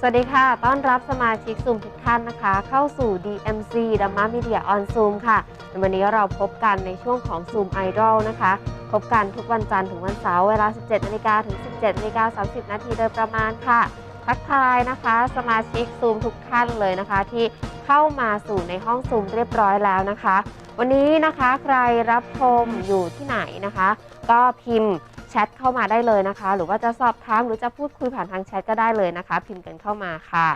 สวัสดีค่ะ ต้อนรับสมาชิกซูมทุกท่านนะคะ เข้าสู่ DMC d a m a Media on Zoom ค่ะในวันนี้เราพบกันในช่วงของ Zoom Idol นะคะ พบกันทุกวันจันทร์ถึงวันเสาร์เวลา 17นาฬิกาถึง 17นาฬิกา30 นาทีโดยประมาณค่ะ ทักทายนะคะ สมาชิกซูมทุกท่านเลยนะคะ ที่เข้ามาสู่ในห้องซูมเรียบร้อยแล้วนะคะ วันนี้นะคะใครรับชมอยู่ที่ไหนนะคะ ก็พิมพ์ ทเข้ามาได้เลยนะคะ หรือว่าจะสอบถามหรือจะพูดคุยผ่านทางแชทก็ได้เลยนะคะ พิมพ์กันเข้ามาค่ะ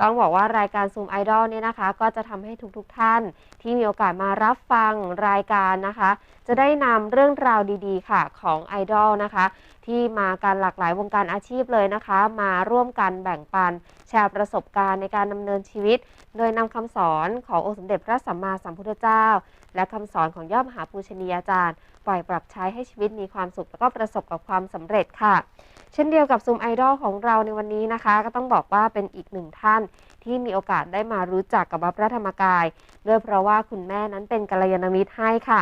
ต้องบอกว่ารายการซูมไอดอลเนี่ยนะคะ ก็จะทำให้ทุกๆทท่านที่มีโอกาสมารับฟังรายการนะคะ จะได้นำเรื่องราวดีๆ ค่ะของไอดอลนะคะ ที่มาการหลากหลายวงการอาชีพเลยนะคะ มาร่วมกันแบ่งปัน ชร์ประสบการณ์ในการดำเนินชีวิต โดยนำคำสอนขององค์สมเด็จพระสัมมาสัมพุทธเจ้า และคำสอนของยอดมหาปูชนียาจารย์ ปล่อยปรับใช้ให้ชีวิตมีความสุขแล้วก็ประสบกับความสำเร็จค่ะ เช่นเดียวกับซูมไอดอลของเราในวันนี้นะคะ ก็ต้องบอกว่าเป็นอีกหนึ่งท่านที่มีโอกาสได้มารู้จักกับวัดพระธรรมกาย ด้วยเพราะว่าคุณแม่นั้นเป็นกัลยาณมิตรให้ค่ะ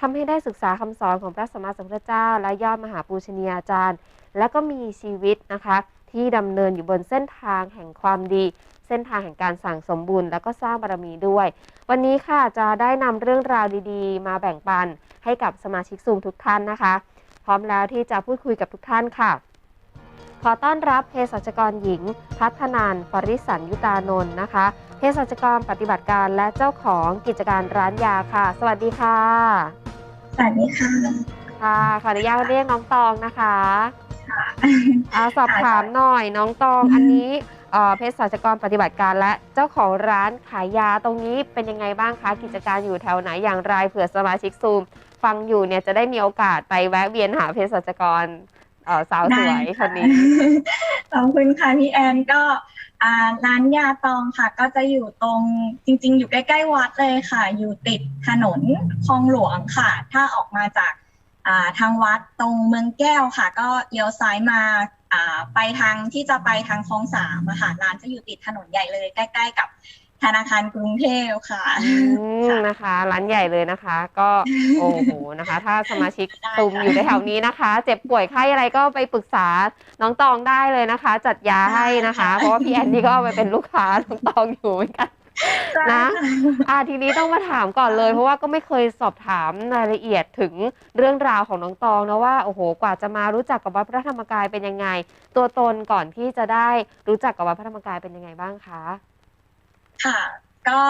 ทำให้ได้ศึกษาคำสอนของพระสัมมาสัมพุทธเจ้า และยอดมหาปูชนียาจารย์ และก็มีชีวิตนะคะ ที่ดำเนินอยู่บนเส้นทางแห่งความดี เส้นทางแห่งการสั่งสมบุญแล้วก็สร้างบารมีด้วย วันนี้ค่ะจะได้นำเรื่องราวดีๆ มาแบ่งปันให้กับสมาชิกซูมทุกท่านนะคะ พร้อมแล้วที่จะพูดคุยกับทุกท่านค่ะ ขอต้อนรับเภสัชกรหญิง พัฒนานปริสันยุตานนท์นะคะเภสัชกรปฏิบัติการและเจ้าของกิจการร้านยาค่ะ สวัสดีค่ะสวัสดีค่ะค่ะขออนุญาตเรียกน้องตองนะคะ อาสอบถามหน่อยน้องตองอันนี้เอ่อเภสัชกรปฏิบัติการและเจ้าของร้านขายยาตรงนี้เป็นยังไงบ้างคะกิจการอยู่แถวไหนอย่างไรเผื่อสมาชิกซูม ฟังอยู่เนี่ยจะได้มีโอกาสไปแวะเวียนหาเภสัชกรเอ่อสาวสวยได้คนนี้ขอบคุณค่ะพี่แอนก็อ่าร้านยาตองค่ะ ก็จะอยู่ตรงจริง ๆ อยู่ใกล้ๆวัดเลยค่ะ อยู่ติดถนนคลองหลวงค่ะ ถ้าออกมาจากอ่า ทางวัดตรงเมืองแก้วค่ะ ก็เลี้ยวซ้ายมาอ่าไปทางที่จะไปทางคลองสามอะค่ะร้านจะอยู่ติดถนนใหญ่เลย ใกล้ ๆ กับธนาคารกรุงเทพค่ะอืมนะคะ ร้านใหญ่เลยนะคะ ก็โอ้โหนะคะ ถ้าสมาชิกได้ตุมค่ะอยู่ในแถวนี้นะคะ เจ็บป่วยไข้อะไรก็ไปปรึกษาน้องตองได้เลยนะคะ จัดยาให้นะคะ เพราะว่าพี่แอนนี่ก็เอาไปเป็นลูกค้าน้องตองอยู่เหมือนกัน นะอ่าทีนี้ต้องมาถามก่อนเลย เพราะว่าก็ไม่เคยสอบถามรายละเอียดถึงเรื่องราวของน้องตองนะว่าโอ้โหกว่าจะมารู้จักกับวัดพระธรรมกายเป็นยังไง ตัวตนก่อนที่จะได้รู้จักกับวัดพระธรรมกายเป็นยังไงบ้างคะ ค่ะ ก็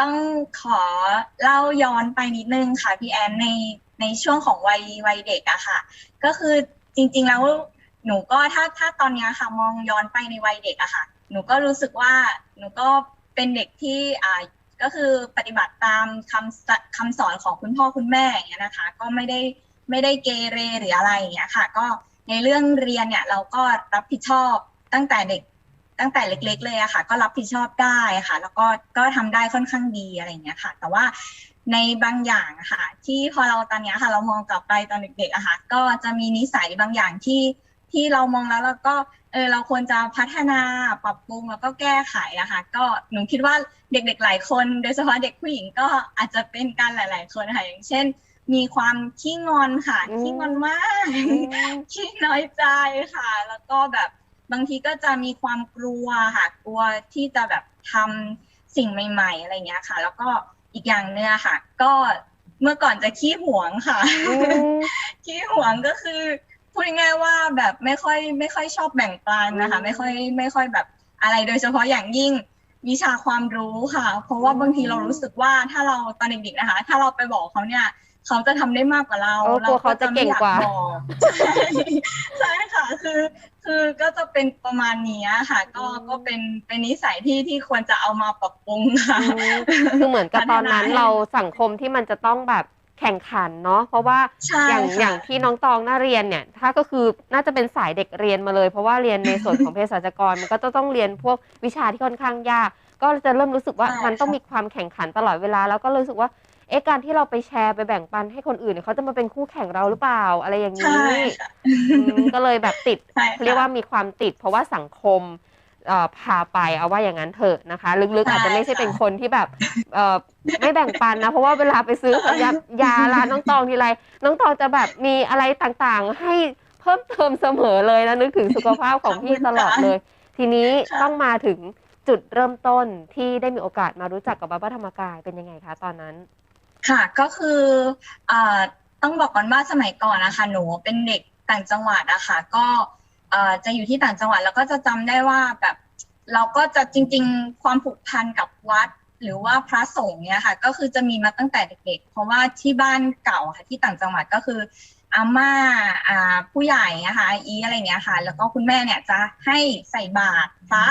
ต้องขอเล่าย้อนไปนิดนึงค่ะพี่แอนในในช่วงของวัยวัยเด็กอะค่ะ ก็คือจริง ๆ แล้วหนูก็ถ้าถ้าตอนเนี้ยค่ะมองย้อนไปในวัยเด็กอะค่ะ หนูก็รู้สึกว่าหนูก็ เป็นเด็กที่อ่าก็คือปฏิบัติตามคำสคำสอนของคุณพ่อคุณแม่อย่างเงี้ยนะคะ ก็ไม่ได้ไม่ได้เกเรหรืออะไรอย่างเงี้ยค่ะ ก็ในเรื่องเรียนเนี่ยเราก็รับผิดชอบตั้งแต่เด็กตั้งแต่เล็ก ๆ เลยอะค่ะ ก็รับผิดชอบได้ค่ะ แล้วก็ก็ทำได้ค่อนข้างดีอะไรอย่างเงี้ยค่ะ แต่ว่าในบางอย่างค่ะ ที่พอเราตอนเนี้ยค่ะ เรามองกลับไปตอนเด็กๆอะค่ะ ก็จะมีนิสัยบางอย่างที่ ที่เรามองแล้วแล้วก็เออเราควรจะพัฒนาปรับปรุงแล้วก็แก้ไขอะค่ะก็หนูคิดว่าเด็กๆหลายคน โดยเฉพาะเด็กผู้หญิงก็อาจจะเป็นการหลาย ๆ คนค่ะอย่างเช่น มีความขี้งอนค่ะอืมขี้งอนมากขี้น้อยใจค่ะ แล้วก็แบบบางทีก็จะมีความกลัวค่ะกลัวที่จะแบบทำสิ่งใหม่ ๆ อะไรเงี้ยค่ะ แล้วก็อีกอย่างเนื้อะค่ะ ก็เมื่อก่อนจะขี้หวงค่ะอืมขี้หวงก็คือ พูดง่ายๆว่าแบบไม่ค่อยไม่ค่อยชอบแบ่งปันนะคะอืมไม่ค่อยไม่ค่อยแบบอะไรโดยเฉพาะอย่างยิ่งวิชาความรู้ค่ะ เพราะว่าบางทีเรารู้สึกว่าถ้าเราตอนเด็กๆนะคะ ถ้าเราไปบอกเขาเนี่ย เขาจะทำได้มากกว่าเราเออกลัวเขาจะเก่งกว่ารไม่อยบอกใช่ใช่ค่ะคือคือก็จะเป็นประมาณนี้ค่ะ ก็ก็เป็นเป็นนิสัยที่ที่ควรจะเอามาปรับปรุงค่ะอืมคือเหมือนกับตอนนั้นพัฒนาให้เราสังคมที่มันจะต้องแบบ แข่งขันเนาะเพราะว่าใช่อย่างค่ะอย่างที่น้องตองน่าเรียนเนี่ย ถ้าก็คือน่าจะเป็นสายเด็กเรียนมาเลย เพราะว่าเรียนในส่วนของเภสัชกรมันก็จะต้องเรียนพวกวิชาที่ค่อนข้างยาก ก็จะเริ่มรู้สึกว่าใช่มันต้องค่ะ มีความแข่งขันตลอดเวลา แล้วก็รู้สึกว่าเอ๊ะการที่เราไปแชร์ไปแบ่งปันให้คนอื่นเนี่ยเขาจะมาเป็นคู่แข่งเราหรือเปล่าอะไรอย่างนี้ใช่ค่ะอืมก็เลยแบบติดใช่เขาเรียกว่ามีความติด เพราะว่าสังคมเอ่อ พาไปเอาว่าอย่างนั้นเถอะนะคะ ลึกๆใช่อาจจะไม่ใช่ค่ะเป็นคนที่แบบเอ่อไม่แบ่งปันนะ เพราะว่าเวลาไปซื้อยายาร้านน้องตองทีไรน้องตองจะแบบมีอะไรต่างๆ ให้เพิ่มเติมเสมอเลยนะนึกถึงสุขภาพของพี่ตลอดเลย ทีนี้ค่ะต้องมาถึงจุดเริ่มต้นที่ได้มีโอกาสมารู้จักกับวัดพระธรรมกายเป็นยังไงคะตอนนั้น ค่ะก็คืออ่าต้องบอกก่อนว่าสมัยก่อนนะคะหนูเป็นเด็กต่างจังหวัดอะค่ะก็อ่า จะอยู่ที่ต่างจังหวัดแล้วก็จะจำได้ว่าแบบเราก็จะจริง ๆ ความผูกพันกับวัด หรือว่าพระสงฆ์เนี่ยค่ะ ก็คือจะมีมาตั้งแต่เด็กๆ เพราะว่าที่บ้านเก่าค่ะที่ต่างจังหวัดก็คืออาม่าอ่าผู้ใหญ่นะคะอีอะไรเงี้ยค่ะ แล้วก็คุณแม่เนี่ยจะให้ใส่บาตรพระ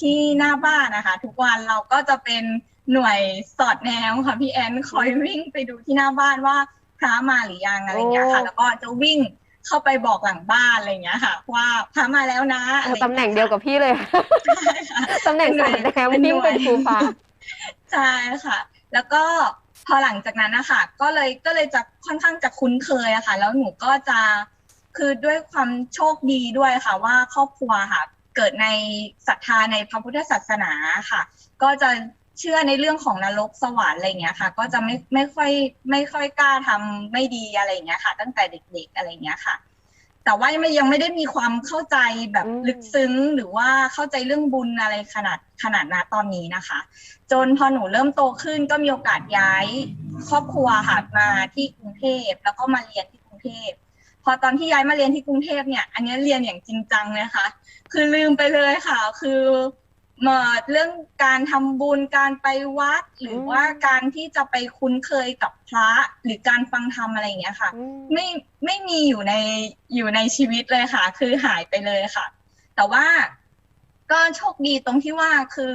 ที่หน้าบ้านนะคะ ทุกวันเราก็จะเป็นหน่วยสอดแนวค่ะพี่แอนคอยวิ่งไปดูที่หน้าบ้านว่าพระมาหรือยังอะไรเงี้ยค่ะ แล้วก็จะวิ่ง เข้าไปบอกหลังบ้านอะไรเงี้ยค่ะ ว่าพระมาแล้วนะอะไรตำแหน่งเดียวกับพี่เลยใช่ค่ะตำแหน่งสอนแนมเป็นหน่วยยิ่งเป็นครูฟ้าใช่ค่ะ แล้วก็พอหลังจากนั้นนะคะก็เลยก็เลยจะค่อนข้างจะคุ้นเคยอะค่ะ แล้วหนูก็จะคือด้วยความโชคดีด้วยค่ะ ว่าครอบครัวค่ะ เกิดในศรัทธาในพระพุทธศาสนาค่ะ ก็จะ เชื่อในเรื่องของนรกสวรรค์อะไรอย่างเงี้ยค่ะ ก็จะไม่ไม่ค่อยไม่ค่อยกล้าทำไม่ดีอะไรอย่างเงี้ยค่ะ ตั้งแต่เด็กๆอะไรอย่างเงี้ยค่ะ แต่ว่ายังไม่ยังไม่ได้มีความเข้าใจแบบอืมลึกซึ้งหรือว่าเข้าใจเรื่องบุญอะไรขนาดขนาดนาตอนนี้นะคะ จนพอหนูเริ่มโตขึ้นก็มีโอกาสย้ายครอบครัวค่ะมาที่กรุงเทพแล้วก็มาเรียนที่กรุงเทพพอตอนที่ย้ายมาเรียนที่กรุงเทพเนี่ย อันนี้เรียนอย่างจริงจังเลยค่ะคือลืมไปเลยค่ะ คือ เมื่อเรื่องการทำบุญการไปวัด หรือว่าการที่จะไปคุ้นเคยกับพระหรือการฟังธรรมอะไรอย่างเงี้ยค่ะอืมไม่ไม่มีอยู่ในอยู่ในชีวิตเลยค่ะ คือหายไปเลยค่ะ แต่ว่าก็โชคดีตรงที่ว่าคือ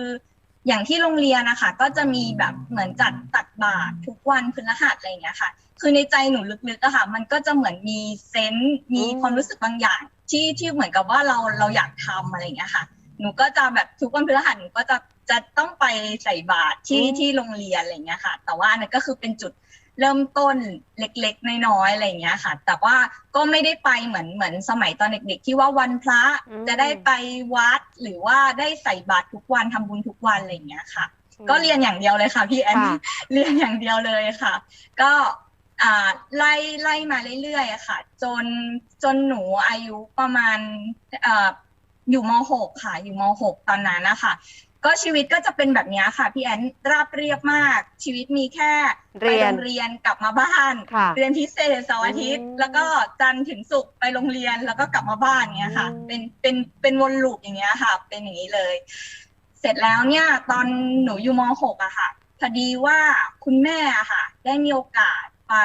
อย่างที่โรงเรียนนะคะก็จะมีแบบเหมือนจัดตักบาตรทุกวันพฤหัสอะไรอย่างเงี้ยค่ะ คือในใจหนูลึกๆอะค่ะ มันก็จะเหมือนมีเซนส์มีอืมความรู้สึกบางอย่าง ที่ที่เหมือนกับว่าเราเราอยากทำอะไรอย่างเงี้ยค่ะ หนูก็จะแบบทุกวันพฤหัสหนูก็จะจะต้องไปใส่บาตรที่ที่โรงเรียนอะไรอย่างเงี้ยค่ะ แต่ว่าอันนั่นก็คือเป็นจุดเริ่มต้นเล็กๆ น้อยๆอะไรอย่างเงี้ยค่ะ แต่ว่าก็ไม่ได้ไปเหมือนเหมือนสมัยตอนเด็กๆ ที่ว่าวันพระอืมจะได้ไปวัดหรือว่าได้ใส่บาตรทุกวันทำบุญทุกวันอะไรอย่างเงี้ยค่ะ ก็เรียนอย่างเดียวเลยค่ะพี่แอนค่ะเรียนอย่างเดียวเลยค่ะ ก็อ่าไล่ไล่มาเรื่อยๆอะค่ะ จนจนหนูอายุประมาณ อ่าอยู่ม .6 ค่ะ อยู่ม .6 ตอนนั้นนะคะก็ชีวิตก็จะเป็นแบบเนี้ยค่ะพี่แอนราบเรียบมาก ชีวิตมีแค่ไปเรียโรนงเรียนกลับมาบ้านค่ะเรียนพิเศษเสาร์อาทิตย์อืมแล้วก็จันทร์ถึงศุกร์ไปโรงเรียนแล้วก็กลับมาบ้านเงี้ยค่ะอืมเป็นเป็นเป็นวนลูปอย่างเงี้ยค่ะ เป็นอย่างนี้เลย เสร็จแล้วเนี่ย ตอนหนูอยู่ม .6 อะค่ะพอดีว่าคุณแม่อะค่ะ ได้มีโอกาสไป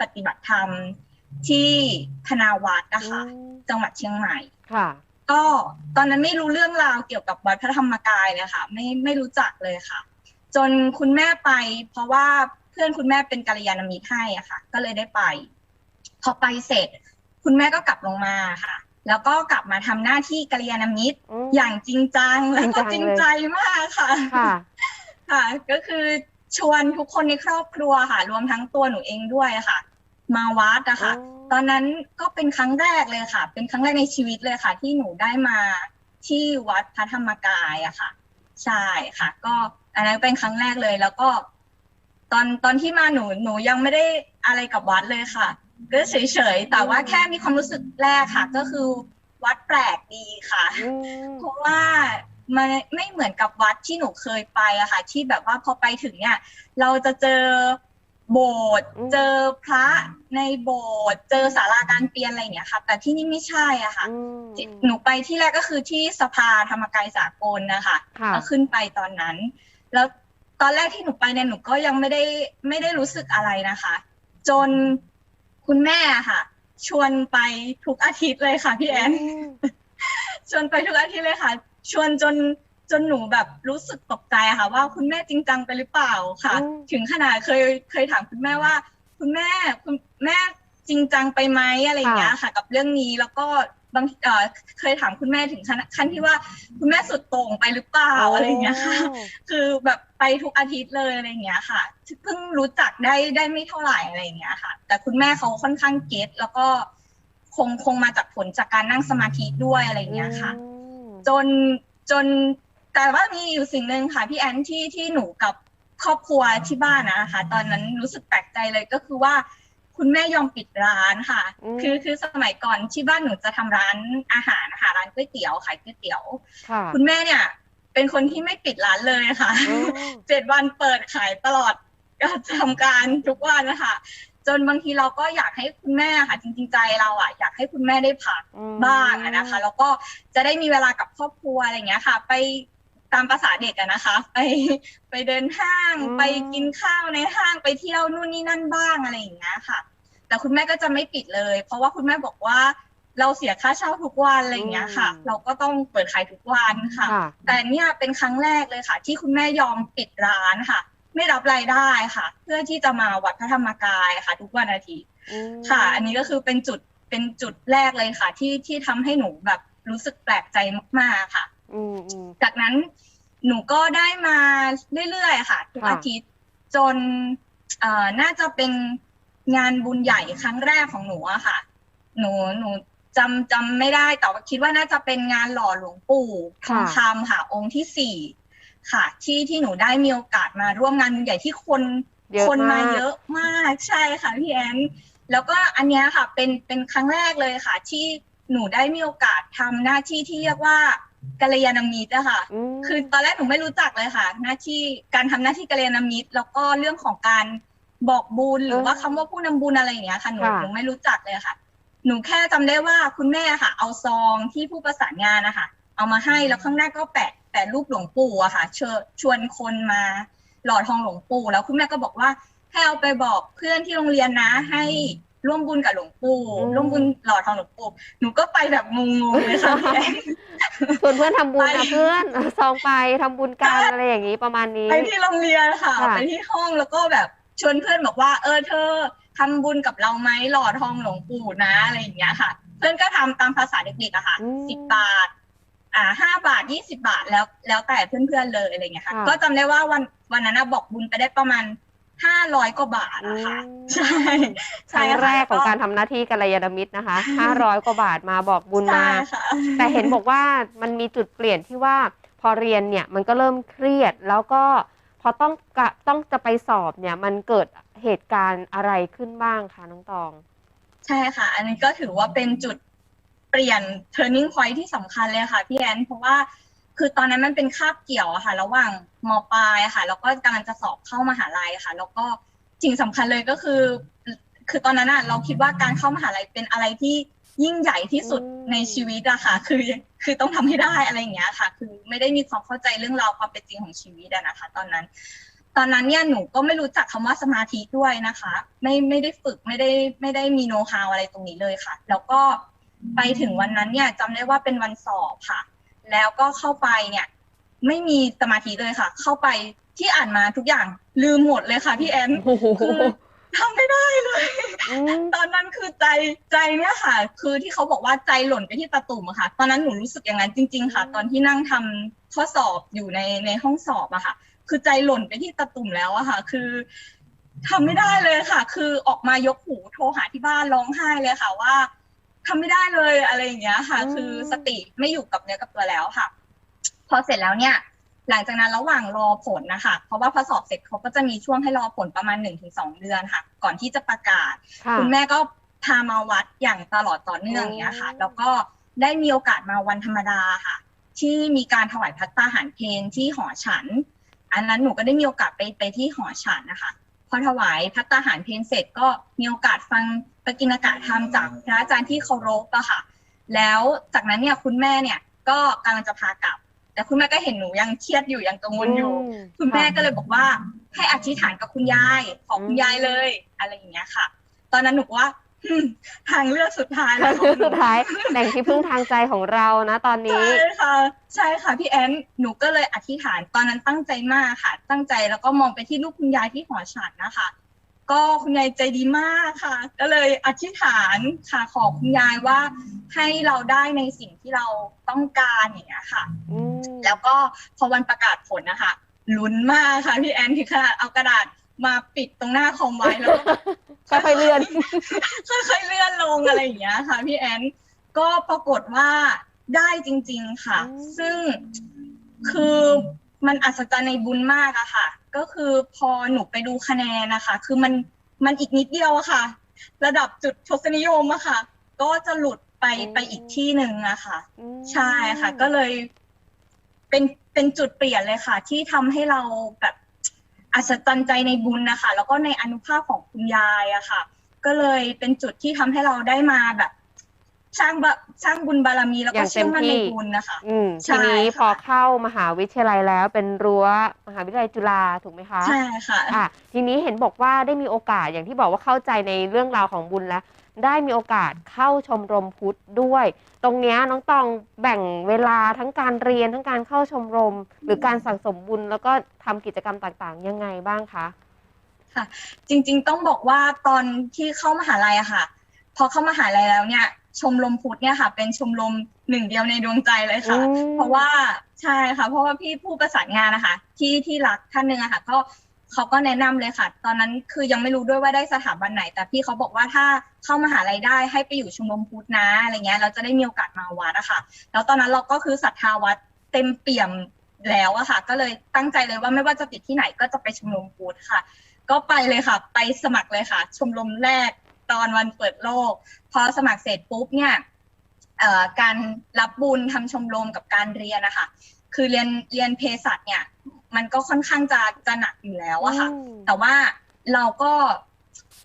ปฏิบัติธรรมที่พนาวัดนะคะอืมจังหวัดเชียงใหม่ค่ะ ก็ตอนนั้นไม่รู้เรื่องราวเกี่ยวกับวัดพระธรรมกายเลยค่ะไม่ไม่รู้จักเลยค่ะ จนคุณแม่ไป เพราะว่าเพื่อนคุณแม่เป็นกัลยาณมิตรให้อะค่ะ ก็เลยได้ไป พอไปเสร็จ คุณแม่ก็กลับลงมาค่ะ แล้วก็กลับมาทำหน้าที่กัลยาณมิตรมอย่างจริงจังแล้วก็จจริริงงจังเลยใจมากค่ะค่ะค่ะ ก็คือชวนทุกคนในครอบครัวค่ะ รวมทั้งตัวหนูเองด้วยค่ะ มาวัดอะค่ะ ตอนนั้นก็เป็นครั้งแรกเลยค่ะ เป็นครั้งแรกในชีวิตเลยค่ะ ที่หนูได้มาที่วัดพระธรรมกายอะค่ะ ใช่ค่ะ ก็อันนั้นเป็นครั้งแรกเลย แล้วก็ ตอนตอนที่มาหนูหนูยังไม่ได้อะไรกับวัดเลยค่ะก็เฉยๆแต่ว่าแค่มีความรู้สึกแรกค่ะ ก็คือวัดแปลกดีค่ะอืมเพราะว่ามันไม่เหมือนกับวัดที่หนูเคยไปอะค่ะ ที่แบบว่าพอไปถึงเนี่ย เราจะเจอ โบสถ์อืมเจอพระในโบสถ์เจอศาลาการเปลี่ยนอะไรอย่างเงี้ยค่ะ แต่ที่นี่ไม่ใช่อะค่ะอืมหนูไปที่แรกก็คือที่สภาธรรมกายสากลนะคะค่ะก็ขึ้นไปตอนนั้น แล้วตอนแรกที่หนูไปเนี่ยหนูก็ยังไม่ได้ไม่ได้รู้สึกอะไรนะคะ จนคุณแม่ค่ะ ชวนไปทุกอาทิตย์เลยค่ะพี่แอนชวนไปทุกอาทิตย์เลยค่ะ ชวนจน จนหนูแบบรู้สึกตกใจอะค่ะ ว่าคุณแม่จริงจังไปหรือเปล่าค่ะอืมถึงขนาดเคยเคยถามคุณแม่ว่า คุณแม่คุณแม่จริงจังไปไหมอะไรอย่างเงี้ยค่ะ กับเรื่องนี้แล้วก็บางเอ่อเคยถามคุณแม่ถึงขั้นขั้นที่ว่าคุณแม่สุดโต่งไปหรือเปล่าอะไรอย่างเงี้ยค่ะ คือแบบไปทุกอาทิตย์เลยอะไรอย่างเงี้ยค่ะเพิ่งรู้จักได้ได้ไม่เท่าไหร่อะไรอย่างเงี้ยค่ะ แต่คุณแม่เขาค่อนข้างเก็ตแล้วก็คงคงมาจากผลจากการนั่งสมาธิด้วยอะไรอย่างเงี้ยค่ะอืมจนจน แต่ว่ามีอยู่สิ่งหนึ่งค่ะพี่แอนที่ที่หนูกับครอบครัวที่บ้านนะคะตอนนั้นรู้สึกแปลกใจเลยก็คือว่า คุณแม่ยอมปิดร้านค่ะอืมคือคือสมัยก่อนที่บ้านหนูจะทำร้านอาหารนะคะร้านก๋วยเตี๋ยวขายก๋วยเตี๋ยวค่ะคุณแม่เนี่ย เป็นคนที่ไม่ปิดร้านเลยค่ะอ๋อเจ็ดวันเปิดขายตลอดการทำการทุกวันนะคะจนบางทีเราก็อยากให้คุณแม่ค่ะ จริงๆใจเราอะอยากให้คุณแม่ได้พักอืมบ้างอะนะคะ แล้วก็จะได้มีเวลากับครอบครัวอะไรอย่างเงี้ยค่ะ ไป ตามภาษาเด็กอะนะคะ ไปไปเดินห้างอืมไปกินข้าวในห้างไปเที่ยวนู่นนี่นั่นบ้างอะไรอย่างเงี้ยค่ะ แต่คุณแม่ก็จะไม่ปิดเลย เพราะว่าคุณแม่บอกว่าเราเสียค่าเช่าทุกวันอะไรอย่างเงี้ยค่ะ เราก็ต้องเปิดขายทุกวันค่ะค่ะแต่เนี่ยเป็นครั้งแรกเลยค่ะ ที่คุณแม่ยอมปิดร้านค่ะ ไม่รับรายได้ค่ะ เพื่อที่จะมาวัดพระธรรมกายค่ะ ทุกวันอาทิตย์อืมค่ะ อันนี้ก็คือเป็นจุดเป็นจุดแรกเลยค่ะ ที่ที่ทำให้หนูแบบรู้สึกแปลกใจมากๆค่ะ อืมอืม จากนั้นหนูก็ได้มาเรื่อยๆค่ะทุกค่ะ อาทิตย์จนเอ่อน่าจะเป็นงานบุญใหญ่ครั้งแรกของหนูอะค่ะ หนูหนูจำจำไม่ได้แต่ว่าคิดว่าน่าจะเป็นงานหล่อหลวงปู่ทองคำค่ะ องค์ที่สี่ค่ะ ที่ที่หนูได้มีโอกาสมาร่วมงานบุญใหญ่ที่คน เยอะคนมามากเยอะมากใช่ค่ะพี่แอนแล้วก็อันเนี้ยค่ะเป็นเป็นครั้งแรกเลยค่ะ ที่หนูได้มีโอกาสทำหน้าที่ที่เรียกว่า กัลยาณมิตรอะค่ะมคือตอนแรกหนูไม่รู้จักเลยค่ะ หน้าที่การทำหน้าที่กัลยาณมิตร แล้วก็เรื่องของการบอกบุญหรือว่าคำว่าผู้นำบุญอะไรอย่างเงี้ยค่ะหนูค่ะ หนูไม่รู้จักเลยค่ะ หนูแค่จำได้ว่าคุณแม่ค่ะ เอาซองที่ผู้ประสานงานนะคะเอามาให้แล้วข้างหน้าก็แปะแปะรูปหลวงปู่อะค่ะ เชิญชวนคนมาหล่อทองหลวงปู่แล้วคุณแม่ก็บอกว่าให้เอาไปบอกเพื่อนที่โรงเรียนนะให้ ร่วมบุญกับหลวงปู่อืมร่วมบุญหล่อทองหลวงปู่หนูก็ไปแบบงงๆเลยค่ะพี่แอนชวนเพื่อนทำบุญไปนะเพื่อนเอาซองไปทำบุญกันอะไรอย่างนี้ประมาณนี้ไปที่โรงเรียนค่ะค่ะไปที่ห้องแล้วก็แบบชวนเพื่อนบอกว่า เออเธอทำบุญกับเราไหมหล่อทองหลวงปู่นะอะไรอย่างเงี้ยค่ะ เพื่อนก็ทำตามภาษาเด็กๆอะค่ะอืมสิบบาทอ่าห้าบาทยี่สิบาทแล้วแล้วแต่เพื่อนๆเลยอะไรเงี้ยค่ะค่ะก็จำได้ว่าวันวันนั้นนะบอกบุญไปได้ประมาณ ห้าร้อยกว่าบาทอะค่ะอืมใช่คใช่รั้งค่ะแรกของล้วการทำหน้าที่กัลยาณมิตรนะคะห้าร้อยกว่าบาทมาบอกบุญใช่มาค่ะ แต่เห็นบอกว่ามันมีจุดเปลี่ยนที่ว่าพอเรียนเนี่ยมันก็เริ่มเครียด แล้วก็พอต้องกะต้องจะไปสอบเนี่ยมันเกิดเหตุการณ์อะไรขึ้นบ้างคะน้องตอง ใช่ค่ะ อันนี้ก็ถือว่าเป็นจุดเปลี่ยน turning point ที่สำคัญเลยค่ะพี่แอน เพราะว่า คือตอนนั้นมันเป็นคาบเกี่ยวอะค่ะ ระหว่างมปลายค่ะ แล้วก็กำลังจะสอบเข้ามหาลัยค่ะ แล้วก็สิ่งสำคัญเลยก็คือ คือตอนนั้นอะเราคิดว่าการเข้ามหาลัยเป็นอะไรที่ยิ่งใหญ่ที่สุดในชีวิตอะค่ะ คือคือต้องทำให้ได้อะไรอย่างเงี้ยค่ะ คือไม่ได้มีความเข้าใจเรื่องราวความเป็นจริงของชีวิตอะนะคะ ตอนนั้น ตอนนั้นเนี่ยหนูก็ไม่รู้จักคำว่าสมาธิด้วยนะคะ ไม่ไม่ได้ฝึกไม่ได้ไม่ได้มีโน้ตฮาวอะไรตรงนี้เลยค่ะ แล้วก็ไปถึงวันนั้นเนี่ยจำได้ว่าเป็นวันสอบค่ะ แล้วก็เข้าไปเนี่ย ไม่มีสมาธิเลยค่ะ เข้าไปที่อ่านมาทุกอย่างลืมหมดเลยค่ะพี่แอนโอ้โหคือทำไม่ได้เลยอืมตอนนั้นคือใจใจเนี่ยค่ะ คือที่เขาบอกว่าใจหล่นไปที่ตาตุ่มอะค่ะ ตอนนั้นหนูรู้สึกอย่างนั้นจริง ๆ ค่ะ ตอนที่นั่งทำข้อสอบอยู่ในในห้องสอบอะค่ะ คือใจหล่นไปที่ตาตุ่มแล้วอะค่ะ คือทำไม่ได้เลยค่ะ คือออกมายกหูโทรหาที่บ้านร้องไห้เลยค่ะว่า ทำไม่ได้เลยอะไรอย่างเงี้ยค่ะอืมคือสติไม่อยู่กับเนื้อกับตัวแล้วค่ะ พอเสร็จแล้วเนี่ย หลังจากนั้นระหว่างรอผลนะคะเพราะว่าพอสอบเสร็จเขาก็จะมีช่วงให้รอผลประมาณหนึ่งถึงสองเดือนค่ะ ก่อนที่จะประกาศค่ะคุณแม่ก็พามาวัดอย่างตลอดต่อเนื่องอย่างเงี้ยค่ะ แล้วก็ได้มีโอกาสมาวันธรรมดาค่ะ ที่มีการถวายพัตตาหารเพลที่หอฉัน อันนั้นหนูก็ได้มีโอกาสไปไปที่หอฉันนะคะ พอถวายพัตตาหารเพลเสร็จก็มีโอกาสฟัง ปกิณกะธรรมจากพระอาจารย์ที่เคารพอะค่ะ แล้วจากนั้นเนี่ยคุณแม่เนี่ยก็กำลังจะพากลับ แต่คุณแม่ก็เห็นหนูยังเครียดอยู่ยังกังวลอยู่มคุณแม่ก็เลยบอกว่าให้อธิษฐานกับคุณยายขอคุณยายเลย อะไรอย่างเงี้ยค่ะ ตอนนั้นหนูก็ว่าอืมทางเลือกสุดท้ายแล้แล้ววสุดท้ายแหล่งที่พึ่งทางใจของเรานะตอนนี้ ใช่ค่ะ ใช่ค่ะพี่แอนหนูก็เลยอธิษฐานตอนนั้นตั้งใจมากค่ะ ตั้งใจแล้วก็มองไปที่รูปคุณยายที่หอฉันนะคะ ก็คุณยายใจดีมากค่ะ ก็เลยอธิษฐานค่ะขอคุณยายว่าให้เราได้ในสิ่งที่เราต้องการอย่างเงี้ยค่ะอืมแล้วก็พอวันประกาศผลนะคะลุ้นมากค่ะพี่แอนถึงขนาดเอากระดาษมาปิดตรงหน้าคอมไว้แล้วก็ค่อยๆเลื่อนค่อยๆเลื่อนลงอะไรอย่างเงี้ยค่ะ พี่แอนก็ปรากฏว่าได้จริง ๆค่ะอืมซึ่งคือมันอัศจรรย์ในบุญมากอะค่ะ ก็คือพอหนูไปดูคะแนนนะคะ คือมันมันอีกนิดเดียวอะค่ะ ระดับจุดทศนิยมอะค่ะ ก็จะหลุดไปอืมไปอีกที่หนึ่งอะค่ะอืมใช่ค่ะ ก็เลย เป็นเป็นจุดเปลี่ยนเลยค่ะ ที่ทำให้เราแบบอัศจรรย์ใจในบุญนะคะ แล้วก็ในอนุภาพของคุณยายอะค่ะ ก็เลยเป็นจุดที่ทำให้เราได้มาแบบ สร้างบะสร้างบุญบารมีแล้วอก็ย่างเต็เชื่อมมั่นในที่ บุญนะคะ อืมใช่ทีนี้ค่ะพอเข้ามหาวิทยาลัยแล้วเป็นรั้วมหาวิทยาลัยจุฬาถูกไหมคะใช่ค่ะ อะทีนี้เห็นบอกว่าได้มีโอกาสอย่างที่บอกว่าเข้าใจในเรื่องราวของบุญแล้ว ได้มีโอกาสเข้าชมรมพุทธด้วย ตรงเนี้ยน้องตองแบ่งเวลาทั้งการเรียนทั้งการเข้าชมรม หรือการสั่งสมบุญแล้วก็ทำกิจกรรมต่างๆ ยังไงบ้างคะ จริงๆ ต้องบอกว่าตอนที่เข้ามหาลัยอะค่ะ พอเข้ามหาลัยแล้วเนี่ย ชมรมพุทธเนี่ยค่ะ เป็นชมรมหนึ่งเดียวในดวงใจเลยค่ะ อืม เพราะว่าใช่ค่ะ เพราะว่าพี่ผู้ประสานงานนะคะ ที่ที่รักท่านหนึ่งอะค่ะก็เขาก็แนะนำเลยค่ะ ตอนนั้นคือยังไม่รู้ด้วยว่าได้สถาบันไหน แต่พี่เขาบอกว่าถ้าเข้ามหาลัยได้ให้ไปอยู่ชมรมพุทธนะอะไรเงี้ยเราจะได้มีโอกาสมาวัดอะค่ะ แล้วตอนนั้นเราก็คือศรัทธาวัดเต็มเปี่ยมแล้วอะค่ะ ก็เลยตั้งใจเลยว่าไม่ว่าจะติดที่ไหนก็จะไปชมรมพุทธค่ะ ก็ไปเลยค่ะ ไปสมัครเลยค่ะ ชมรมแรกตอนวันเปิดโลก พอสมัครเสร็จปุ๊บเนี่ยเอ่อการรับบุญทำชมรมกับการเรียนนะคะคือเรียนเรียนเภสัชเนี่ย มันก็ค่อนข้างจะจะหนักอยู่แล้วอะค่ะอืมแต่ว่าเราก็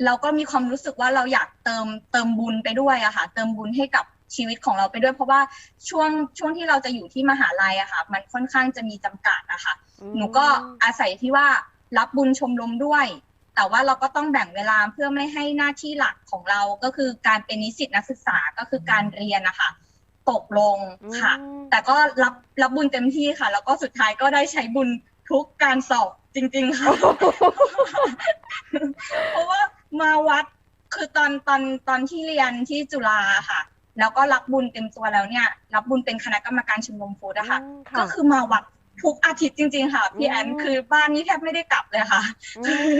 เราก็มีความรู้สึกว่าเราอยากเติมเติมบุญไปด้วยอะค่ะ เติมบุญให้กับชีวิตของเราไปด้วย เพราะว่าช่วงช่วงที่เราจะอยู่ที่มหาลัยอะค่ะ มันค่อนข้างจะมีจำกัดนะคะหนูก็อาศัยที่ว่ารับบุญชมรมด้วย แต่ว่าเราก็ต้องแบ่งเวลาเพื่อไม่ให้หน้าที่หลักของเราก็คือการเป็นนิสิตนักศึกษาก็คือการเรียนนะคะตกลงค่ะอืมแต่ก็รับรับบุญเต็มที่ค่ะ แล้วก็สุดท้ายก็ได้ใช้บุญทุกการสอบจริง ๆ ค่ะ เพราะว่ามาวัดคือตอนตอนตอนที่เรียนที่จุฬาค่ะ แล้วก็รับบุญเต็มตัวแล้วเนี่ย รับบุญเป็นคณะกรรมการชมรมฟูดอะค่ะอืมก็คือมาวัด ทุกอาทิตย์จริง ๆ ค่ะ พี่แอนอืมคือบ้านนี้แทบไม่ได้กลับเลยค่ะอืม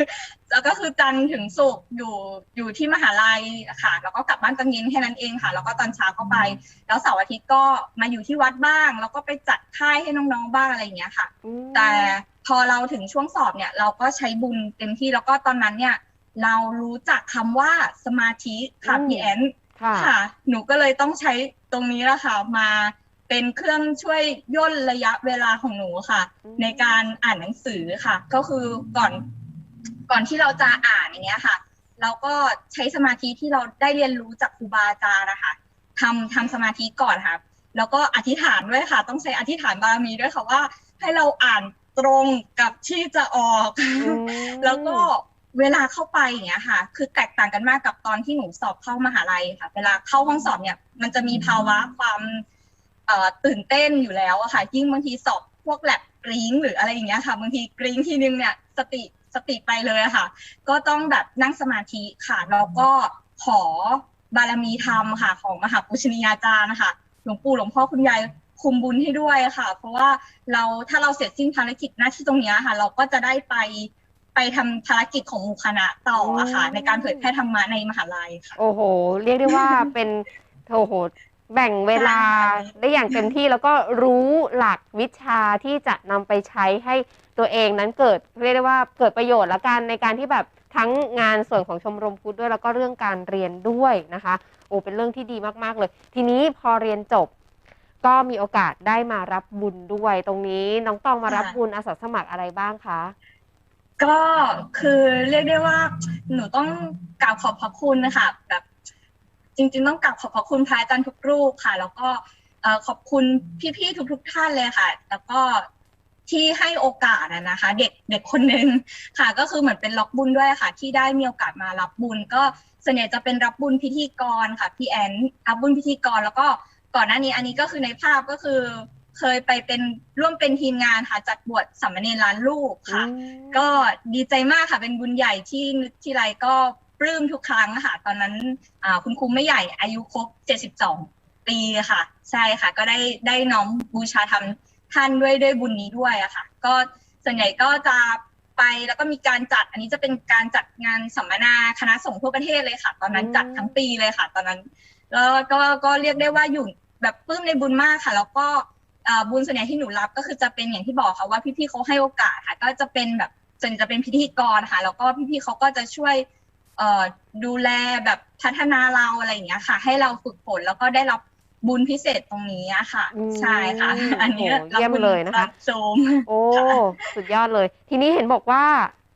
แล้วก็คือจันทร์ถึงศุกร์อยู่อยู่ที่มหาลัยค่ะ แล้วก็กลับบ้านตอนเย็นแค่นั้นเองค่ะ แล้วก็ตอนเช้าก็ไป แล้วเสาร์อาทิตย์ก็มาอยู่ที่วัดบ้าง แล้วก็ไปจัดค่ายให้น้องๆบ้างอะไรอย่างเงี้ยค่ะอืมแต่พอเราถึงช่วงสอบเนี่ย เราก็ใช้บุญเต็มที่แล้วก็ตอนนั้นเนี่ย เรารู้จักคำว่าสมาธิค่ะอืมพี่แอนค่ะค่ะ หนูก็เลยต้องใช้ตรงนี้แหละค่ะมา เป็นเครื่องช่วยย่นระยะเวลาของหนูค่ะอืมในการอ่านหนังสือค่ะ ก็คือก่อนก่อนที่เราจะอ่านอย่างเงี้ยค่ะ เราก็ใช้สมาธิที่เราได้เรียนรู้จากครูบาอาจารย์นะคะทำทำสมาธิก่อนค่ะ แล้วก็อธิษฐานด้วยค่ะ ต้องใช้อธิษฐานบารมีด้วยค่ะว่าให้เราอ่านตรงกับที่จะออกอืมแล้วก็เวลาเข้าไปอย่างเงี้ยค่ะ คือแตกต่างกันมากกับตอนที่หนูสอบเข้ามหาลัยค่ะ เวลาเข้าห้องสอบเนี่ย มันจะมีภาวะความเอ่อ ตื่นเต้นอยู่แล้วอะค่ะ ยิ่งบางทีสอบพวกแลบกริ้งหรืออะไรอย่างเงี้ยค่ะ บางทีกริ้งทีนึงเนี่ยสติสติไปเลยอะค่ะ ก็ต้องแบบนั่งสมาธิค่ะแล้วก็ขอบารมีธรรมค่ะ ของมหาปุชนียาจารย์นะคะหลวงปู่หลวงพ่อคุณยายคุมบุญให้ด้วยค่ะ เพราะว่าเราถ้าเราเสร็จสิ้นภารกิจหน้าที่ตรงเนี้ยค่ะ เราก็จะได้ไปไปทำภารกิจของหมู่คณะต่ออะค่ะ ในการเผยแพร่ธรรมะในมหาลัยค่ะ โอ้โห เรียกได้ว่าเป็นโอ้โห แบ่งเวลาใช่ได้อย่างเต็มที่แล้วก็รู้หลักวิชาที่จะนำไปใช้ให้ตัวเองนั้นเกิดเรียกได้ว่าเกิดประโยชน์ละกันในการที่แบบทั้งงานส่วนของชมรมพุทธด้วยแล้วก็เรื่องการเรียนด้วยนะคะ โอ้เป็นเรื่องที่ดีมากๆเลย ทีนี้พอเรียนจบ ก็มีโอกาสได้มารับบุญด้วย ตรงนี้น้องตองมารับค่ะ บุญอาสาสมัครอะไรบ้างคะ ก็คือเรียกได้ว่าหนูต้องกราบขอบพระคุณนะคะแบบ จริง ๆ ต้องกราบขอบพระคุณพระอาจารย์ทุกรูปค่ะ แล้วก็เอ่อขอบคุณพี่ๆทุก ๆ ท่านเลยค่ะ แล้วก็ที่ให้โอกาสอะนะคะ เด็กเด็กคนหนึ่งค่ะ ก็คือเหมือนเป็นล็อกบุญด้วยค่ะ ที่ได้มีโอกาสมารับบุญ ก็ส่วนใหญ่จะเป็นรับบุญพิธีกรค่ะพี่แอนรับบุญพิธีกรแล้วก็ก่อนหน้านี้อันนี้ก็คือในภาพก็คือเคยไปเป็นร่วมเป็นทีมงานค่ะจัดบวชสามเณรล้านลูกค่ะอืมก็ดีใจมากค่ะเป็นบุญใหญ่ที่นึกที่ไรก็ ปลื้มทุกครั้งค่ะ ตอนนั้นคุณครูไม่ใหญ่อายุครบ 72 ปีค่ะ ใช่ค่ะ ก็ได้ได้น้อมบูชาธรรมท่านด้วยด้วยบุญนี้ด้วยอะค่ะ ก็ส่วนใหญ่ก็จะไปแล้วก็มีการจัด อันนี้จะเป็นการจัดงานสัมมนาคณะสงฆ์ทั่วประเทศเลยค่ะ ตอนนั้นจัดทั้งปีเลยค่ะ ตอนนั้น แล้วก็ก็เรียกได้ว่าอยู่แบบปลื้มในบุญมากค่ะ แล้วก็บุญส่วนใหญ่ที่หนูรับก็คือจะเป็นอย่างที่บอกค่ะว่าพี่ๆเขาให้โอกาสค่ะ ก็จะเป็นแบบส่วนจะเป็นพิธีกรค่ะ แล้วก็พี่ๆเขาก็จะช่วย ดูแลแบบพัฒนาเราอะไรอย่างเงี้ยค่ะ ให้เราฝึกฝนแล้วก็ได้รับบุญพิเศษตรงนี้อะค่ะอืมใช่ค่ะ อันนี้โอ้เยี่ยมเลยนะคะซูมโอ้สุดยอดเลย ทีนี้เห็นบอกว่า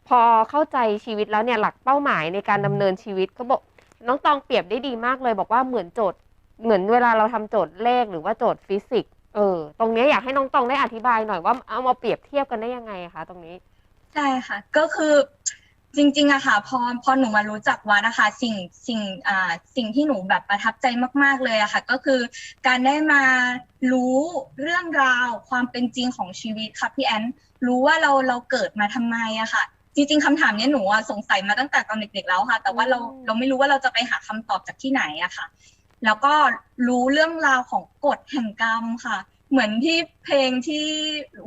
พอเข้าใจชีวิตแล้วเนี่ยหลักเป้าหมายในการดำเนินชีวิตเขาบอก น้องตองเปรียบได้ดีมากเลย บอกว่าเหมือนโจทย์ เหมือนเวลาเราทำโจทย์เลขหรือว่าโจทย์ฟิสิกส์เออตรงเนี้ยอยากให้น้องตองได้อธิบายหน่อยว่าเอามาเปรียบเทียบกันได้ยังไงอะคะตรงนี้ใช่ค่ะ ก็คือ จริงๆอะค่ะพอพอหนูมารู้จักวัดนะคะสิ่งสิ่งอ่าสิ่งที่หนูแบบประทับใจมาก ๆเลยอะค่ะ ก็คือการได้มารู้เรื่องราวความเป็นจริงของชีวิตค่ะพี่แอนรู้ว่าเราเราเกิดมาทำไมอะค่ะ จริง ๆคำถามเนี้ยหนูอะสงสัยมาตั้งแต่ตอนเด็กๆแล้วค่ะ แต่ว่าเราอืมเราไม่รู้ว่าเราจะไปหาคำตอบจากที่ไหนอะค่ะ แล้วก็รู้เรื่องราวของกฎแห่งกรรมค่ะ เหมือนที่เพลงที่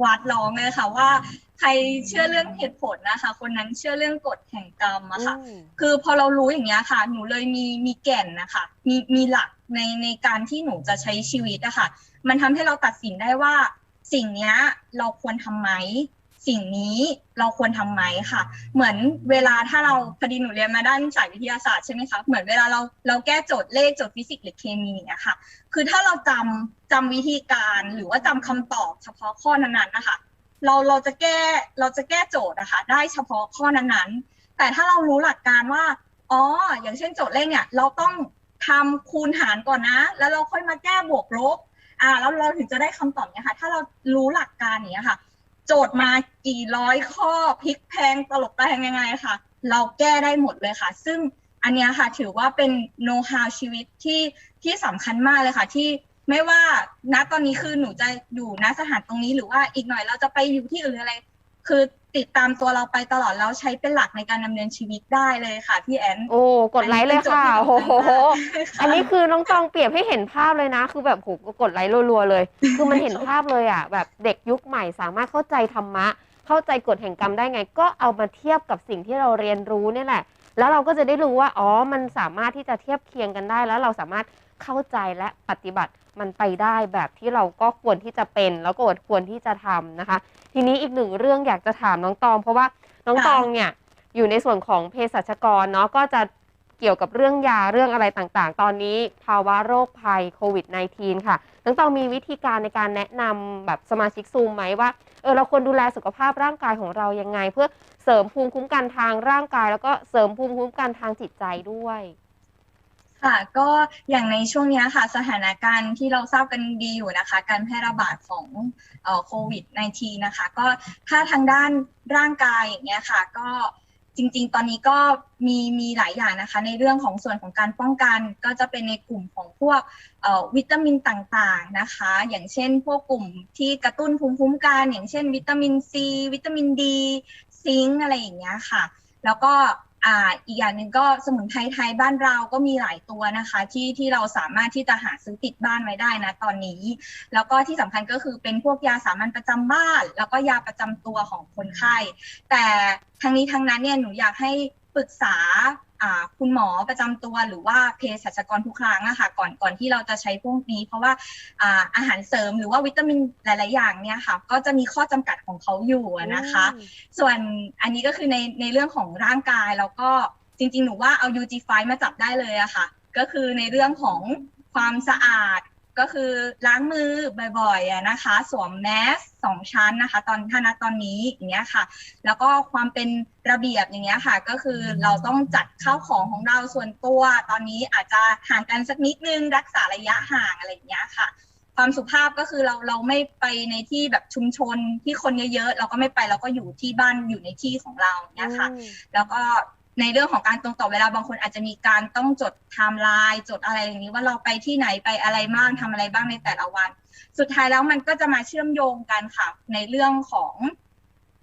วัดร้องเลยค่ะว่าใครเชื่อเรื่องเหตุผลนะคะ คนนั้นเชื่อเรื่องกฎแห่งกรรมอะค่ะอืมคือพอเรารู้อย่างเงี้ยค่ะ หนูเลยมีมีแก่นนะคะ มีมีหลักในในการที่หนูจะใช้ชีวิตอะค่ะ มันทำให้เราตัดสินได้ว่าสิ่งเนี้ยเราควรทำไหม สิ่งนี้เราควรทำไหมค่ะ เหมือนเวลาถ้าเราพอดีหนูเรียนมาด้านสายวิทยาศาสตร์ใช่ไหมคะเหมือนเวลาเราเราแก้โจทย์เลขโจทย์ฟิสิกส์หรือเคมีอย่างเงี้ยค่ะ คือถ้าเราจำจำวิธีการหรือว่าจำคำตอบเฉพาะข้อนั้นๆนะคะเราเราจะแก้เราจะแก้โจทย์นะคะได้เฉพาะข้อนั้นๆ แต่ถ้าเรารู้หลักการว่าอ๋ออย่างเช่นโจทย์เลขเนี่ยเราต้องทำคูณหารก่อนนะ แล้วเราค่อยมาแก้บวกลบอ่าแล้วเราถึงจะได้คำตอบเนี่ยค่ะ ถ้าเรารู้หลักการเนี้ยค่ะ โจทย์มากี่ร้อยข้อพลิกแพงตลบแปลงยังไงค่ะ เราแก้ได้หมดเลยค่ะ ซึ่งอันนี้ค่ะถือว่าเป็นโน้ตฮาวชีวิตที่ที่สำคัญมากเลยค่ะ ที่ไม่ว่าณตอนนี้คือหนูจะอยู่ณสถานตรงนี้หรือว่าอีกหน่อยเราจะไปอยู่ที่อื่นอะไร คือ ติดตามตัวเราไปตลอดแล้วใช้เป็นหลักในการดำเนินชีวิตได้เลยค่ะพี่แอนโอ้กดไลค์เลยค่ะอันนี้โอ้เป็นโจทย์ที่โหสำคัญมากอันนี้คือน้องตองเปรียบให้เห็นภาพเลยนะ คือแบบโหกดไลค์รัวๆเลย คือมันเห็นภาพเลยอะ แบบเด็กยุคใหม่สามารถเข้าใจธรรมะ เข้าใจกฎแห่งกรรมได้ไง ก็เอามาเทียบกับสิ่งที่เราเรียนรู้เนี่ยแหละ แล้วเราก็จะได้รู้ว่าอ๋อมันสามารถที่จะเทียบเคียงกันได้ แล้วเราสามารถเข้าใจและปฏิบัติ มันไปได้แบบที่เราก็ควรที่จะเป็น แล้วก็ควรที่จะทำนะคะ ทีนี้อีกหนึ่งเรื่องอยากจะถามน้องตอง เพราะว่าน้องค่ะตองเนี่ยอยู่ในส่วนของเภสัชกรเนาะก็จะเกี่ยวกับเรื่องยาเรื่องอะไรต่างๆ ตอนนี้ภาวะโรคภัยโควิด -19 ค่ะ น้องตองมีวิธีการในการแนะนำแบบสมาชิกซูมไหมว่า เออเราควรดูแลสุขภาพร่างกายของเรายังไง เพื่อเสริมภูมิคุ้มกันทางร่างกาย แล้วก็เสริมภูมิคุ้มกันทางจิตใจด้วย ค่ะ ก็อย่างในช่วงนี้ค่ะ สถานการณ์ที่เราทราบกันดีอยู่นะคะ การแพร่ระบาดของโควิด -19 นะคะ ก็ถ้าทางด้านร่างกายอย่างเงี้ยค่ะ ก็จริงๆ ตอนนี้ก็มีมีหลายอย่างนะคะ ในเรื่องของส่วนของการป้องกันก็จะเป็นในกลุ่มของพวกวิตามินต่างๆนะคะ อย่างเช่น พวกกลุ่มที่กระตุ้นภูมิคุ้มกันอย่างเช่น วิตามินซีวิตามินดี ซิงค์อะไรอย่างเงี้ยค่ะ แล้วก็ อ่าอีกอย่างหนึ่งก็สมุนไพรไทยบ้านเราก็มีหลายตัวนะคะ ที่ที่เราสามารถที่จะหาซื้อติดบ้านไว้ได้นะตอนนี้ แล้วก็ที่สำคัญก็คือเป็นพวกยาสามัญประจำบ้าน แล้วก็ยาประจำตัวของคนไข้ แต่ทั้งนี้ทั้งนั้นเนี่ยหนูอยากให้ ปรึกษาอ่าคุณหมอประจำตัวหรือว่าเภสัชกรทุกครั้งอะค่ะก่อนก่อนที่เราจะใช้พวกนี้ เพราะว่าอ่าอาหารเสริมหรือว่าวิตามินหลาย ๆ อย่างเนี่ยค่ะ ก็จะมีข้อจำกัดของเขาอยู่อะนะคะ ส่วนอันนี้ก็คือในในเรื่องของร่างกายแล้วก็จริง ๆ หนูว่าเอา UG5 มาจับได้เลยอะค่ะ ก็คือในเรื่องของความสะอาด ก็คือล้างมือบ่อยๆอะนะคะ สวมแมสสองชั้นนะคะ ตอนถ้าณตอนนี้อย่างเงี้ยค่ะ แล้วก็ความเป็นระเบียบอย่างเงี้ยค่ะ ก็คือเราต้องจัดข้าวของของเราส่วนตัว ตอนนี้อาจจะห่างกันสักนิดนึงรักษาระยะห่างอะไรอย่างเงี้ยค่ะความสุภาพก็คือเราเราไม่ไปในที่แบบชุมชนที่คนเยอะๆเราก็ไม่ไปเราก็อยู่ที่บ้านอยู่ในที่ของเราอย่างเงี้ยค่ะ แล้วก็ ในเรื่องของการตรงต่อเวลาบางคนอาจจะมีการต้องจดไทม์ไลน์จดอะไรอย่างนี้ว่าเราไปที่ไหนไปอะไรบ้างทำอะไรบ้างในแต่ละวัน สุดท้ายแล้วมันก็จะมาเชื่อมโยงกันค่ะ ในเรื่องของ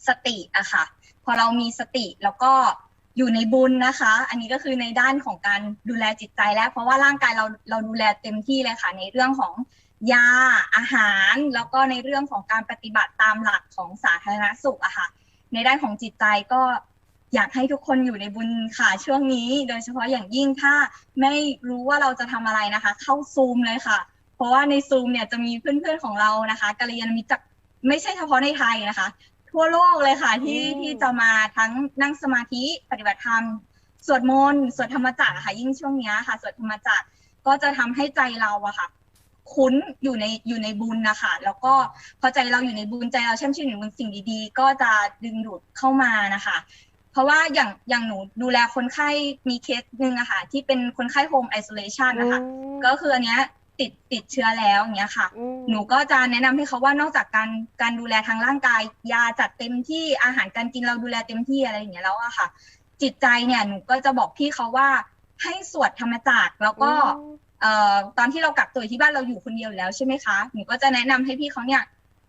สติอะค่ะ พอเรามีสติแล้วก็อยู่ในบุญนะคะ อันนี้ก็คือในด้านของการดูแลจิตใจแล้ว เพราะว่าร่างกายเราเราดูแลเต็มที่เลยค่ะ ในเรื่องของยาอาหาร แล้วก็ในเรื่องของการปฏิบัติตามหลักของสาธารณสุขอะค่ะ ในด้านของจิตใจก็ อยากให้ทุกคนอยู่ในบุญค่ะช่วงนี้ โดยเฉพาะอย่างยิ่งถ้าไม่รู้ว่าเราจะทำอะไรนะคะ เข้าซูมเลยค่ะ เพราะว่าในซูมเนี่ยจะมีเพื่อนๆของเรานะคะกัลยาณมิตรจากไม่ใช่เฉพาะในไทยนะคะ ทั่วโลกเลยค่ะที่อืมที่จะมาทั้งนั่งสมาธิปฏิบัติธรรมสวดมนต์สวดธรรมจักรอะค่ะ ยิ่งช่วงเนี้ยค่ะสวดธรรมจักรก็จะทำให้ใจเราอะค่ะ คุ้นอยู่ในอยู่ในบุญนะคะแล้วก็พอใจเราอยู่ในบุญใจเราแช่มชื่นอยู่ในบุญสิ่งดีๆ ก็จะดึงดูดเข้ามานะคะ เพราะว่าอย่างอย่างหนูดูแลคนไข้มีเคสหนึ่งอะค่ะที่เป็นคนไข้โฮมไอโซเลชันนะคะก็คืออันเนี้ยติดติดเชื้อแล้วอย่างเงี้ยค่ะอืมหนูก็จะแนะนำให้เขาว่านอกจากการการดูแลทางร่างกาย ยาจัดเต็มที่อาหารการกินเราดูแลเต็มที่อะไรอย่างเงี้ยแล้วอะค่ะ จิตใจเนี่ยหนูก็จะบอกพี่เขาว่าให้สวดธรรมจักรแล้วก็อืมเอ่อตอนที่เรากักตัวอยู่ที่บ้านเราอยู่คนเดียวอยู่แล้วใช่ไหมคะหนูก็จะแนะนำให้พี่เขาเนี่ย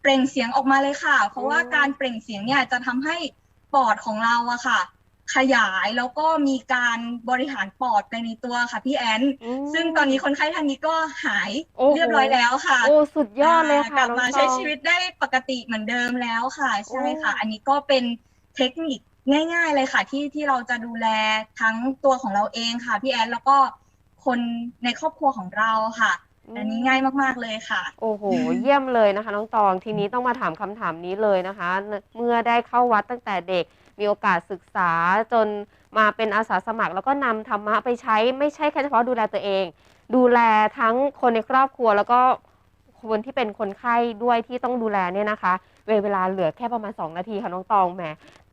เปล่งเสียงออกมาเลยค่ะ เพราะว่าการเปล่งเสียงเนี่ยจะทำให้ ปอดของเราอะค่ะ ขยายแล้วก็มีการบริหารปอดไปในตัวค่ะพี่แอน อืมซึ่งตอนนี้คนไข้ท่านนี้ก็หายโอ้โหเรียบร้อยแล้วค่ะ โอ้สุดยอดเลยากค่ะลับน้องมาตใช้อง ชีวิตได้ปกติเหมือนเดิมแล้วค่ะ ใช่ค่ะ โอ้ อันนี้ก็เป็นเทคนิคง่าย ๆ เลยค่ะ ที่ที่เราจะดูแลทั้งตัวของเราเองค่ะพี่แอนแล้วก็คนในครอบครัวของเราค่ะ อันนี้ง่ายมากๆเลยค่ะ โอ้โห เยี่ยมเลยนะคะ น้องตอง ทีนี้ต้องมาถามคำถามนี้เลยนะคะ เมื่อได้เข้าวัดตั้งแต่เด็ก มีโอกาสศึกษาจนมาเป็นอาสาสมัคร แล้วก็นำธรรมะไปใช้ไม่ใช่แค่เฉพาะดูแลตัวเอง ดูแลทั้งคนในครอบครัว แล้วก็คนที่เป็นคนไข้ด้วยที่ต้องดูแลเนี่ยนะคะ เวลาเหลือแค่ประมาณ 2 นาทีค่ะน้องตองแหม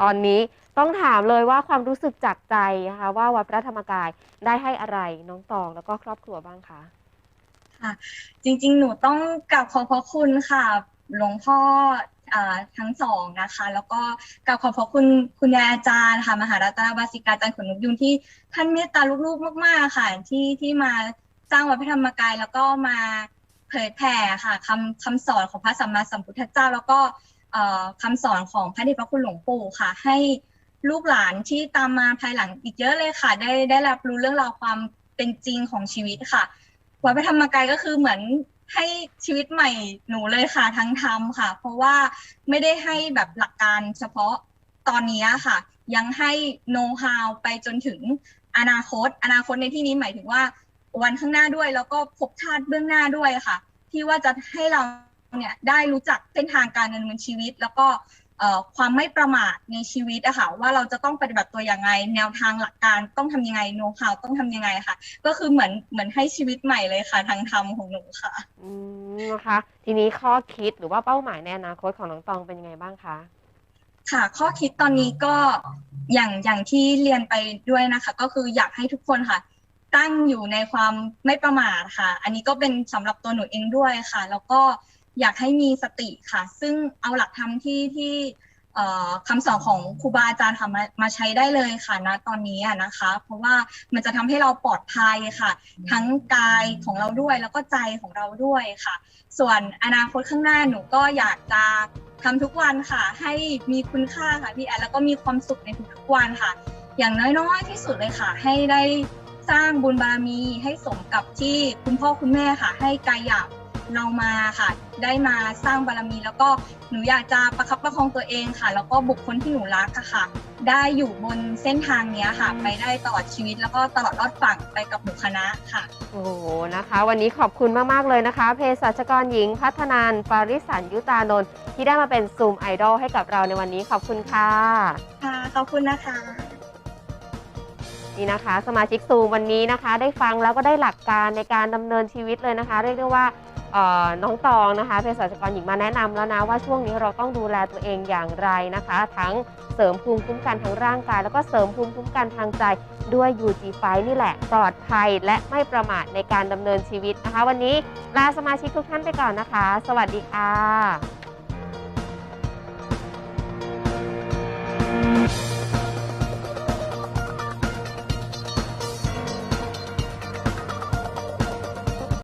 ตอนนี้ต้องถามเลยว่าความรู้สึกจากใจนะคะว่าวัดพระธรรมกายได้ให้อะไรน้องตองแล้วก็ครอบครัวบ้างคะ จริง ๆ หนูต้องกราบขอบพระคุณค่ะ หลวงพ่อทั้งสองนะคะ แล้วก็กราบขอบพระคุณคุณยายอาจารย์ค่ะมหารัตนบาสิกาอาจารย์ขนนกยุงที่ท่านเมตตาลูกๆ มาก ๆ ค่ะ ที่ที่มาสร้างวัดพระธรรมกายแล้วก็มาเผยแผ่ค่ะคำคำสอนของพระสัมมาสัมพุทธเจ้า แล้วก็เอ่อคำสอนของพระเดชพระคุณหลวงปู่ค่ะ ให้ลูกหลานที่ตามมาภายหลังอีกเยอะเลยค่ะ ได้ได้รับรู้เรื่องราวความเป็นจริงของชีวิตค่ะ วัดพระธรรมกายก็คือเหมือนให้ชีวิตใหม่หนูเลยค่ะทั้งธรรมค่ะ เพราะว่าไม่ได้ให้แบบหลักการเฉพาะตอนนี้ค่ะ ยังให้โน้ตฮาวไปจนถึงอนาคต อนาคตในที่นี้หมายถึงว่า วันข้างหน้าด้วย แล้วก็ภพชาติเบื้องหน้าด้วยค่ะ ที่ว่าจะให้เราเนี่ยได้รู้จักเส้นทางการดำเนินชีวิต แล้วก็ ความไม่ประมาทในชีวิตอะค่ะว่าเราจะต้องปฏิบัติตัวอย่างไรแนวทางหลักการต้องทำยังไงโน้ตฮาวต้องทำยังไงค่ะ ก็คือเหมือนเหมือนให้ชีวิตใหม่เลยค่ะ ทางธรรมของหนูค่ะอืมนะคะทีนี้ข้อคิดหรือว่าเป้าหมายในอนาคตของน้องตองเป็นยังไงบ้างคะค่ะข้อคิดตอนนี้ก็อย่างอย่างที่เรียนไปด้วยนะคะ ก็คืออยากให้ทุกคนค่ะ ตั้งอยู่ในความไม่ประมาทค่ะ อันนี้ก็เป็นสำหรับตัวหนูเองด้วยค่ะ แล้วก็ อยากให้มีสติค่ะ ซึ่งเอาหลักธรรมที่ที่คำสอนของครูบาอาจารย์ค่ะมามาใช้ได้เลยค่ะณตอนนี้นะคะ เพราะว่ามันจะทำให้เราปลอดภัยค่ะ ทั้งกายของเราด้วยแล้วก็ใจของเราด้วยค่ะ ส่วนอนาคตข้างหน้าหนูก็อยากจะทำทุกวันค่ะ ให้มีคุณค่าค่ะพี่แอนแล้วก็มีความสุขในทุกๆวันค่ะ อย่างน้อยๆที่สุดเลยค่ะ ให้ได้สร้างบุญบารมีให้สมกับที่คุณพ่อคุณแม่ค่ะ ให้กายหยาบ เรามาค่ะ ได้มาสร้างบารมี แล้วก็หนูอยากจะประคับประคองตัวเองค่ะ แล้วก็บุคคลที่หนูรักอะค่ะ ได้อยู่บนเส้นทางเนี้ยค่ะ ไปได้ตลอดชีวิต แล้วก็ตลอดรอดฝั่งไปกับหมู่คณะค่ะ โอ้โหนะคะ วันนี้ขอบคุณมาก ๆ เลยนะคะเภสัชกรหญิงพัฒนานปาริสันยุตานนท์ที่ได้มาเป็นซูมไอดอลให้กับเราในวันนี้ขอบคุณค่ะค่ะขอบคุณนะคะนี่นะคะ สมาชิกซูมวันนี้นะคะ ได้ฟังแล้วก็ได้หลักการในการดำเนินชีวิตเลยนะคะ เรียกได้ว่าเอ่อ น้องตองนะคะเภสัชกรหญิงมาแนะนำแล้วนะว่าช่วงนี้เราต้องดูแลตัวเองอย่างไรนะคะ ทั้งเสริมภูมิคุ้มกันทางร่างกาย แล้วก็เสริมภูมิคุ้มกันทางใจด้วย UG ไฟนี่แหละ ปลอดภัยและไม่ประมาทในการดำเนินชีวิตนะคะ วันนี้ลาสมาชิกทุกท่านไปก่อนนะคะ สวัสดีค่ะ